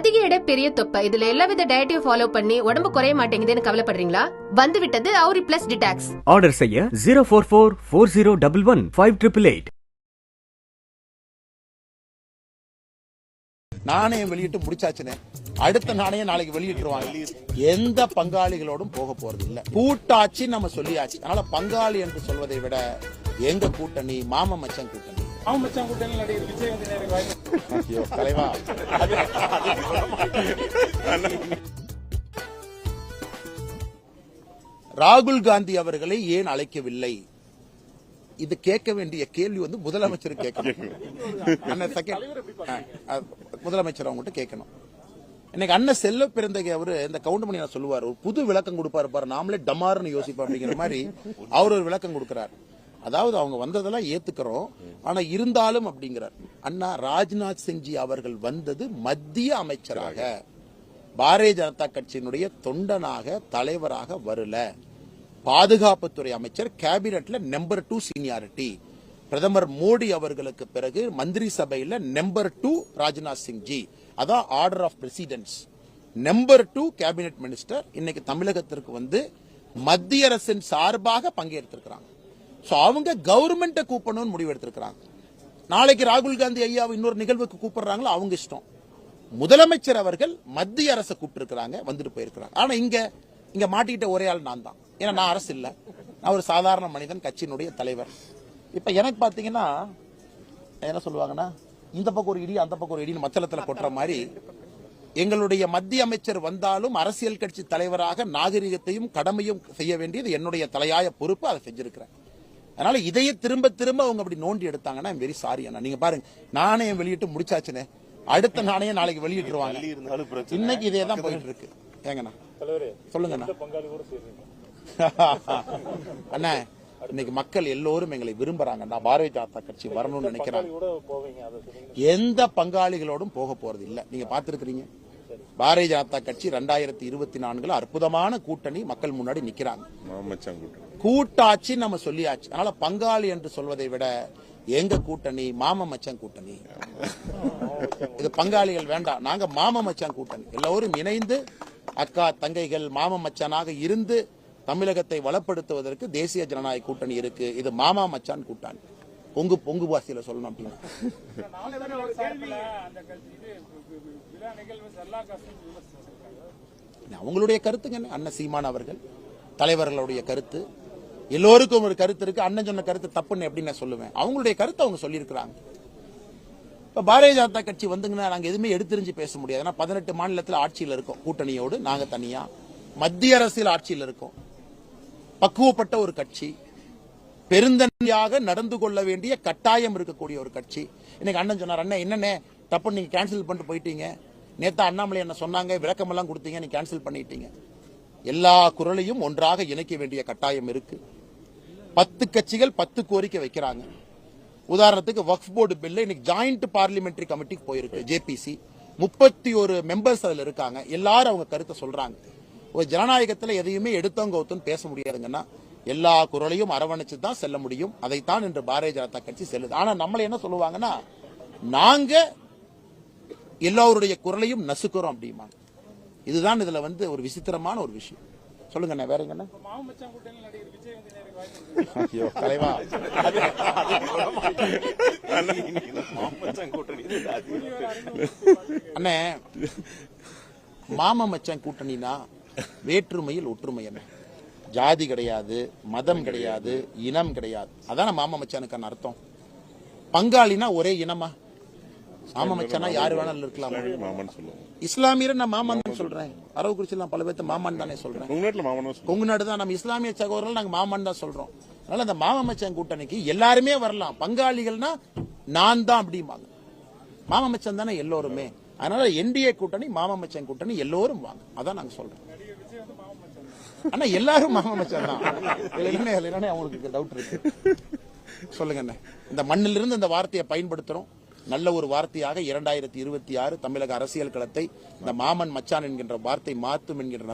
அதிக எடை பெரிய தொப்பை. இதுல எல்லாவித டயட்டையும் ஃபாலோ பண்ணி உடம்பு குறைய மாட்டேங்குதுன்னு கவலைப்படுறீங்களா? வந்து விட்டது அவுரி பிளஸ் டிடாக்ஸ் ஆர்டர் செய்ய zero four four four zero double one five triple eight நாணயம் வெளியிட்டு முடிச்சாச்சுனே. அடுத்த நாணயம் நாளைக்கு வெளியிட்டுருவாங்க. எந்த பங்காளிகளோடும் போக போறது இல்ல கூட்டாட்சி நம்ம சொல்லியாச்சு. அதனால பங்காளி என்று சொல்வதை விட எங்க கூட்டணி மாம மச்சன் கூட்டணி? கூட்டணி நடிகர் விஜய் வந்து நேருக்கு வாய்ப்பு தலைவா ராகுல் காந்தி அவர்களை ஏன் அழைக்கவில்லை? இது கேட்க வேண்டிய கேள்வி வந்து முதலமைச்சர் கேட்கணும். முதலமைச்சர் அவங்ககிட்ட கேட்கணும். இன்னைக்கு அண்ணன் செல்ல பிறந்தகை அவரு இந்த கவுண்டமணி நான் சொல்லுவார் ஒரு புது விளக்கம் கொடுப்பாரு பாரு நாமளே டமார்னு யோசிப்போம் அப்படிங்கிற மாதிரி அவர் ஒரு விளக்கம் கொடுக்கிறார். அதாவது அவங்க வந்ததெல்லாம் ஏத்துக்கிறோம். ஆனா இருந்தாலும் அப்படிங்கிறார். அண்ணா ராஜ்நாத் சிங்ஜி அவர்கள் வந்தது மத்திய அமைச்சராக. பாரதிய ஜனதா கட்சியினுடைய தொண்டனாக தலைவராக வரல. பாதுகாப்புத்துறை அமைச்சர் கேபினட்ல நம்பர் டூ சீனியாரிட்டி பிரதமர் மோடி அவர்களுக்கு பிறகு மந்திரி சபையில நம்பர் டூ ராஜ்நாத் சிங்ஜி. அதான் order of precedence number two cabinet minister இன்னைக்கு தமிழகத்திற்கு வந்து மத்திய அரசின் சார்பாக பங்கேற்றிருக்கிறாங்க. ஸோ அவங்க கவர்மெண்ட்டை கூப்பிடணும்னு முடிவு எடுத்திருக்கிறாங்க நாளைக்கு ராகுல் காந்தி ஐயாவை இன்னொரு நிகழ்வுக்கு கூப்பிடுறாங்களோ அவங்க இஷ்டம். முதலமைச்சர் அவர்கள் மத்திய அரசை கூப்பிட்டுருக்கிறாங்க வந்துட்டு போயிருக்கிறாங்க. ஆனால் இங்கே இங்கே மாட்டிக்கிட்ட ஒரே ஆள் நான் தான். ஏன்னா நான் அரசு இல்லை. நான் ஒரு சாதாரண மனிதன் கட்சியினுடைய தலைவர். இப்போ எனக்கு பார்த்தீங்கன்னா என்ன சொல்லுவாங்கன்னா இந்த பக்கம் ஒரு இடி அந்த பக்கம் ஒரு இடின்னு மச்சலத்தில் கொட்டுற மாதிரி எங்களுடைய மத்திய அமைச்சர் வந்தாலும் அரசியல் கட்சி தலைவராக நாகரிகத்தையும் கடமையும் செய்ய வேண்டியது என்னுடைய தலையாய பொறுப்பு அதை செஞ்சிருக்கிறேன். அதனால இதையே திரும்ப திரும்ப அவங்க அப்படி நோண்டி எடுத்தாங்கன்னா வெரி சாரி அண்ணா. நீங்க பாருங்க நாணயம் வெளியிட்டு முடிச்சாச்சுனே அடுத்த நாணயம் நாளைக்கு வெளியிட்டுருவாங்க. இன்னைக்கு இதே தான் போயிட்டு இருக்கு ஏங்கண்ணா. சொல்லுங்கண்ணா. அண்ணா இன்னைக்கு மக்கள் எல்லோரும் எங்களை விரும்புறாங்க. நான் பாரதிய ஜனதா கட்சி வரணும்னு நினைக்கிறாங்க கூட போவீங்க? அதை சொல்லுங்க. எந்த பங்காளிகளோடும் போக போறது இல்ல. நீங்க பாத்துருக்கீங்க பாரதிய ஜனதா கட்சி ரெண்டாயிரத்தி இருபத்தி நான்குல அற்புதமான கூட்டணி மக்கள் முன்னாடி நிக்கிறாங்க. கூட்டாட்சி நம்ம சொல்லியாச்சு. அதனால பங்காளி என்று சொல்வதை விட எங்க கூட்டணி? மாம மச்சான் கூட்டணி. இது பங்காளிகள் வேண்டாம். நாங்க மாம மச்சான் கூட்டணி. எல்லோரும் இணைந்து அக்கா தங்கைகள் மாம மச்சானாக இருந்து தமிழகத்தை வளப்படுத்துவதற்கு தேசிய ஜனநாயக கூட்டணி இருக்கு. இது மாமா மச்சான் கூட்டணி. பொங்கு பொங்கு பாசியில சொல்லணும் அப்படின்னா. அவங்களுடைய கருத்துங்க என்ன? அண்ணன் சீமான் அவர்கள் தலைவர்களுடைய கருத்து. எல்லோருக்கும் ஒரு கருத்து இருக்கு. அண்ணன் சொன்ன கருத்து தப்புன்னு எப்படி நான் சொல்லுவேன்? அவங்களுடைய கருத்தை அவங்க சொல்லியிருக்கிறாங்க. இப்போ பாரதிய ஜனதா கட்சி வந்துங்கன்னா நாங்கள் எதுவுமே எடுத்துரிஞ்சு பேச முடியாது. ஏன்னா பதினெட்டு மாநிலத்தில் ஆட்சியில் இருக்கோம். கூட்டணியோடு நாங்கள் தனியாக மத்திய அரசியல் ஆட்சியில் இருக்கோம். பக்குவப்பட்ட ஒரு கட்சி. பெருந்தன்மையாக நடந்து கொள்ள வேண்டிய கட்டாயம் இருக்கக்கூடிய ஒரு கட்சி. இன்னைக்கு அண்ணன் சொன்னார் அண்ணன் என்னென்ன தப்பு நீங்கள் கேன்சல் பண்ணிட்டு போயிட்டீங்க. நேத்தா அண்ணாமலை என்ன சொன்னாங்க? விளக்கமெல்லாம் கொடுத்தீங்க நீ கேன்சல் பண்ணிட்டீங்க. எல்லா குரலையும் ஒன்றாக இணைக்க வேண்டிய கட்டாயம் இருக்குது பத்து கட்சிகள் பத்து கோரிக்கை வைக்கிறாங்க. உதாரணத்துக்கு வக்ஃப் போர்டு பில்லு இன்னைக்கு ஜாயிண்ட் பார்லிமெண்டரி கமிட்டிக்கு போயிருக்கு ஜேபிசி முப்பத்தி ஒரு மெம்பர்ஸ் அதில் இருக்காங்க. எல்லாரும் அவங்க கருத்தை சொல்றாங்க. ஒரு ஜனநாயகத்தில் எதையுமே எடுத்தவங்க ஒத்துன்னு பேச முடியாதுங்கன்னா எல்லா குரலையும் அரவணைச்சு தான் செல்ல முடியும். அதைத்தான் இன்று பாரதிய ஜனதா கட்சி செல்லுது. ஆனா நம்மளை என்ன சொல்லுவாங்கன்னா நாங்க எல்லோருடைய குரலையும் நசுக்கிறோம் அப்படிம்பாங்க. இதுதான் இதுல வந்து ஒரு விசித்திரமான ஒரு விஷயம். சொல்லுங்க அண்ணா வேற வாய்ப்பு ஐயோ தலைவா. அண்ணே மாம மச்சான் கூட்டணினா வேற்றுமையில் ஒற்றுமை என்ன ஜாதி கிடையாது மதம் கிடையாது இனம் கிடையாது. அதான மாம மச்சானுக்கான அர்த்தம். பங்காளினா ஒரே இனமா? மாம மச்சானா யாரு வேணாலும் இருக்கலாம். மாமன் சொல்லுவோம் இஸ்லாமியரை நான் மாமன் தான் சொல்றேன். அரவக்குறிச்சியில் பல பேர்த்த மாமன் தானே சொல்றேன். உங்க நாட்டுல மாமன் சொல்லுவோம் கொங்கு நாடு தான் நம்ம இஸ்லாமிய சகோதரர்கள் நாங்க மாமன் தான் சொல்றோம். அதனால அந்த மாம மச்சான் கூட்டணிக்கு எல்லாருமே வரலாம். பங்காளிகள்னா நான் தான் அப்படிம்பாங்க. மாம மச்சான் தானே எல்லோருமே. அதனால என்டிஏ கூட்டணி மாம மச்சான் கூட்டணி எல்லோரும் வாங்க. அதான் நாங்க சொல்றோம். ஆனா எல்லாரும் மாம மச்சான் தான். அவங்களுக்கு டவுட் இருக்கு. சொல்லுங்க அண்ணே இந்த மண்ணிலிருந்து இந்த வார்த்தையை பயன்படுத்துறோம். நல்ல ஒரு வார்த்தையாக இரண்டாயிரத்தி இருபத்தி ஆறு தமிழக அரசியல் களத்தை இந்த மாமன் மச்சான் என்கின்ற வார்த்தை மாற்றும் என்கின்ற